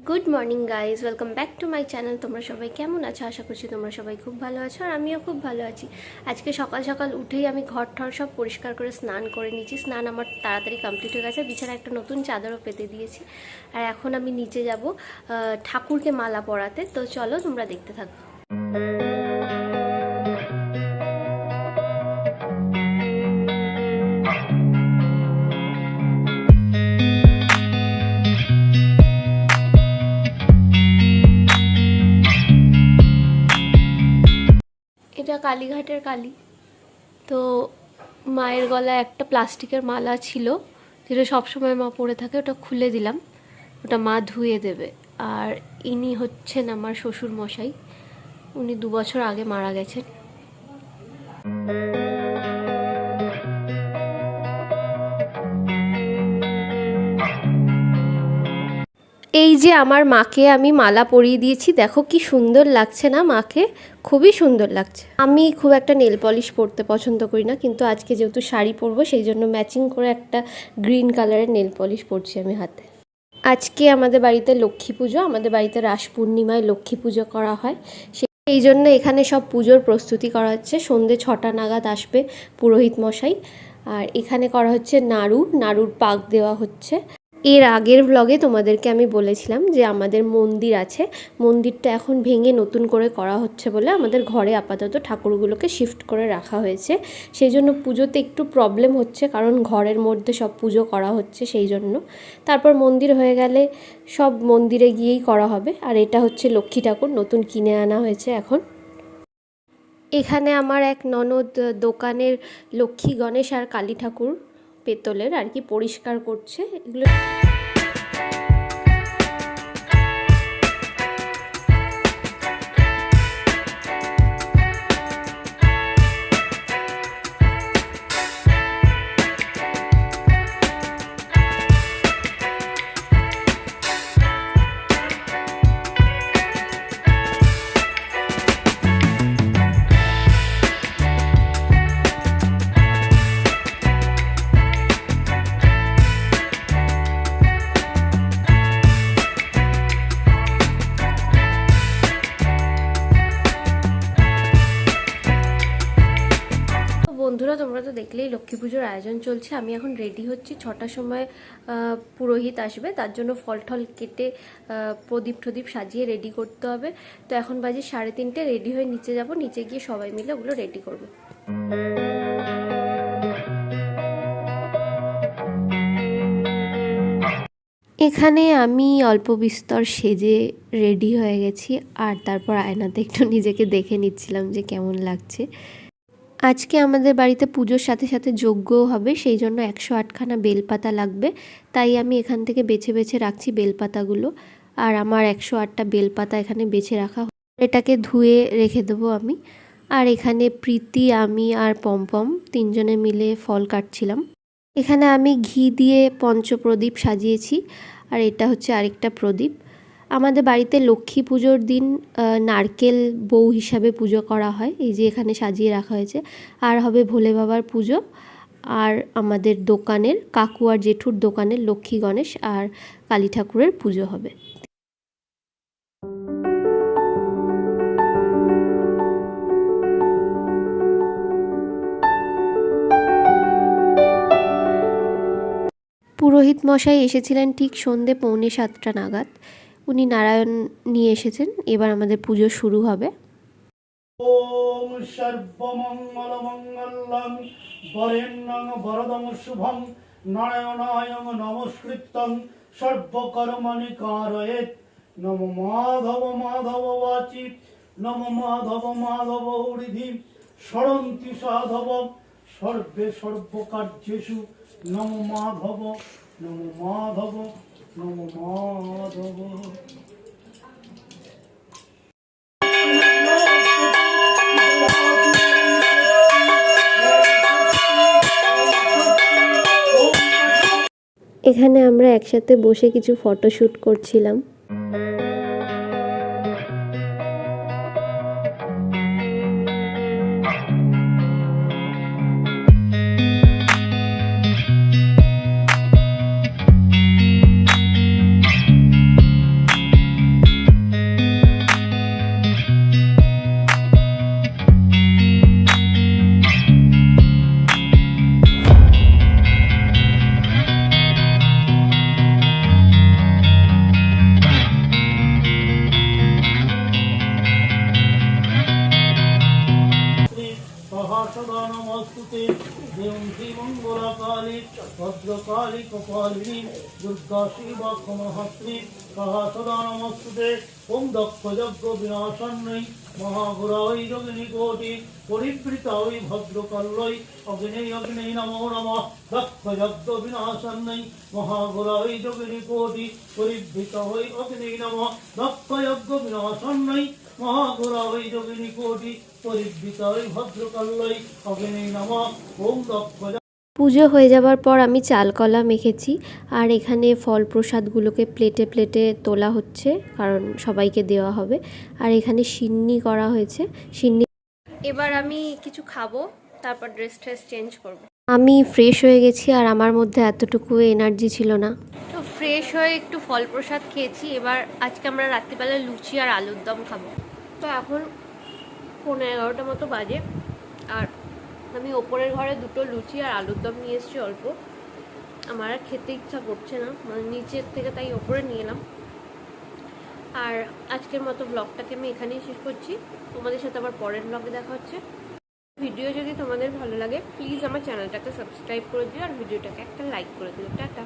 Good morning guys welcome back to my channel তোমরা সবাই কেমন আছো? আশা করছি তোমরা সবাই খুব ভালো আছো আর আমিও খুব ভালো আছি। আজকে সকাল সকাল উঠেই আমি ঘর ঠর সব পরিষ্কার করে স্নান করে নিয়েছি। স্নান আমার তাড়াতাড়ি কমপ্লিট হয়ে গেছে। বিছানা একটা নতুন চাদরও পেতে দিয়েছি। আর এখন আমি নিচে যাব ঠাকুরকে মালা পরাতে। তো চলো তোমরা দেখতে থাকো। কালীঘাটের কালী। তো মায়ের গলায় একটা প্লাস্টিকের মালা ছিল, যেটা সবসময় মা পরে থাকে, ওটা খুলে দিলাম। ওটা মা ধুয়ে দেবে। আর ইনি হচ্ছেন আমার শ্বশুর মশাই উনি দু বছর আগে মারা গেছেন। এই যে আমার মাকে আমি মালা পরিয়ে দিয়েছি, দেখো কি সুন্দর লাগছে না মাকে? খুবই সুন্দর লাগছে। আমি খুব একটা নেল পলিশ পরতে পছন্দ করি না, কিন্তু আজকে যেহেতু শাড়ি পরবো, সেই জন্য ম্যাচিং করে একটা গ্রিন কালারের নেল পলিশ পরছি আমি হাতে। আজকে আমাদের বাড়িতে লক্ষ্মী পুজো, আমাদের বাড়িতে রাস পূর্ণিমায় লক্ষ্মী পুজো করা হয়। সেই জন্য এখানে সব পুজোর প্রস্তুতি করা হচ্ছে। সন্ধে ছটা নাগাদ আসবে পুরোহিত মশাই। আর এখানে করা হচ্ছে নাড়ু, নাড়ুর পাক দেওয়া হচ্ছে। এর আগের ব্লগে তোমাদেরকে আমি বলেছিলাম যে আমাদের মন্দির আছে। মন্দিরটা এখন ভেঙে নতুন করে করা হচ্ছে বলে আমাদের ঘরে আপাতত ঠাকুরগুলোকে শিফট করে রাখা হয়েছে। সেই জন্য পুজোতে একটু প্রবলেম হচ্ছে, কারণ ঘরের মধ্যে সব পুজো করা হচ্ছে সেই জন্য। তারপর মন্দির হয়ে গেলে সব মন্দিরে গিয়েই করা হবে, আর এটা হচ্ছে লক্ষ্মী ঠাকুর, নতুন কিনে আনা হয়েছে এখন। এখানে আমার এক ননদ দোকানের লক্ষ্মী গণেশ আর কালী ঠাকুর। পেতলের আর কি পরিষ্কার করছে এগুলো তোমরা তো দেখলেই লক্ষ্মী পুজোর আয়োজন চলছে। আমি এখন রেডি হচ্ছি। ছটার সময় পুরোহিত আসবে। তার জন্য ফল টল কেটে প্রদীপ টদীপ সাজিয়ে রেডি করতে হবে। তো এখন বাজে সাড়ে তিনটে। রেডি হয়ে নিচে যাব। নিচে গিয়ে সবাই মিলে ওগুলো রেডি করব। এখানে আমি অল্প বিস্তর সেজে রেডি হয়ে গেছি। আর তারপর আয়নাতে একটু নিজেকে দেখে নিচ্ছিলাম যে কেমন লাগছে। আজকে আমাদের বাড়িতে পুজোর সাথে সাথে যজ্ঞও হবে, সেই জন্য একশো আটখানা বেলপাতা লাগবে। তাই আমি এখান থেকে বেছে বেছে রাখছি বেলপাতাগুলো। আর আমার একশো আটটা বেলপাতা এখানে বেছে রাখা এটাকে ধুয়ে রেখে দেবো আমি। আর এখানে প্রীতি, আমি আর পমপম তিনজনে মিলে ফল কাটছিলাম। এখানে আমি ঘি দিয়ে পঞ্চপ্রদীপ সাজিয়েছি। আর এটা হচ্ছে আরেকটা প্রদীপ। আমাদের বাড়িতে লক্ষ্মী পুজোর দিন নারকেল বউ হিসাবে পুজো করা হয়। এই যে এখানে সাজিয়ে রাখা হয়েছে। আর হবে ভোলে বাবার পুজো। আর আমাদের দোকানের, কাকু আর জেঠুর দোকানের লক্ষ্মী গণেশ আর কালী ঠাকুরের পুজো হবে। পুরোহিত মশাই এসেছিলেন ঠিক সন্ধে পৌনে সাতটা নাগাদ। উনি নারায়ণ নিয়ে এসেছেন। এবার আমাদের পুজো শুরু হবে। ওম সর্বমঙ্গল মঙ্গলং বরেণ্যং বরদং শুভং নারায়ণায়ং নমস্কৃত্যং সর্বকর্মণি কারয়েত নম মাধব মাধব বাচি। নম মাধব মাধব হৃদি সরন্তি সাধব। সর্বে সর্বকার্যেষু। নম মাধব। নম মাধব। এখানে আমরা একসাথে বসে কিছু ফটোশ্যুট করছিলাম। নমস্তুতে দেবং শ্রীমঙ্গলাকালী ভদ্রকালী কপালিনী, দুর্গা শিবা ক্ষমহাত্রী কাহা সদা নমস্তুতে। ওম দক্ষ যজ্ঞ বিনাশন্নৈ মহাগুরাই যোগিনী কোটি পরিবৃতাই ভদ্রকল্লৈ অগ্নেয় অগ্নেয় নমো নমঃ। দক্ষ যজ্ঞ বিনাশন্নৈ মহাগুরাই যোগিনী কোটি পরিবৃতাই অগ্নেয় নমঃ। দক্ষ যজ্ঞ বিনাশন্নৈ যোগিনী কোটি নমঃ ওম পুজো হয়ে যাবার পর আমি চালকলা মেখেছি আর এখানে ফল প্রসাদগুলোকে প্লেটে প্লেটে তোলা হচ্ছে কারণ সবাইকে দেওয়া হবে। আর এখানে সিন্নি করা হয়েছে সিন্নি এবার আমি কিছু খাব তারপর ড্রেস ট্রেস চেঞ্জ করব। আমি ফ্রেশ হয়ে গেছি আর আমার মধ্যে এতটুকু এনার্জি ছিল না। ফ্রেশ হয়ে একটু ফল প্রসাদ খেয়েছি। এবার আজকে আমরা রাত্রিবেলা লুচি আর আলুর দম খাব। তো এখন পনেরো এগারোটা মতো বাজে। আর আমি ওপরের ঘরে দুটো লুচি আর আলুর দম নিয়ে এসেছি অল্প। আমার আর খেতে ইচ্ছা করছে না। মানে নিচের থেকে তাই ওপরে নিয়ে এলাম। আর আজকের মতো ব্লগটাকে আমি এখানেই শেষ করছি। তোমাদের সাথে আবার পরের ব্লগে দেখা হচ্ছে। ভিডিও যদি তোমাদের ভালো লাগে প্লিজ আমার চ্যানেলটাকে সাবস্ক্রাইব করে দিও আর ভিডিওটাকে একটা লাইক করে দিও। টাটা।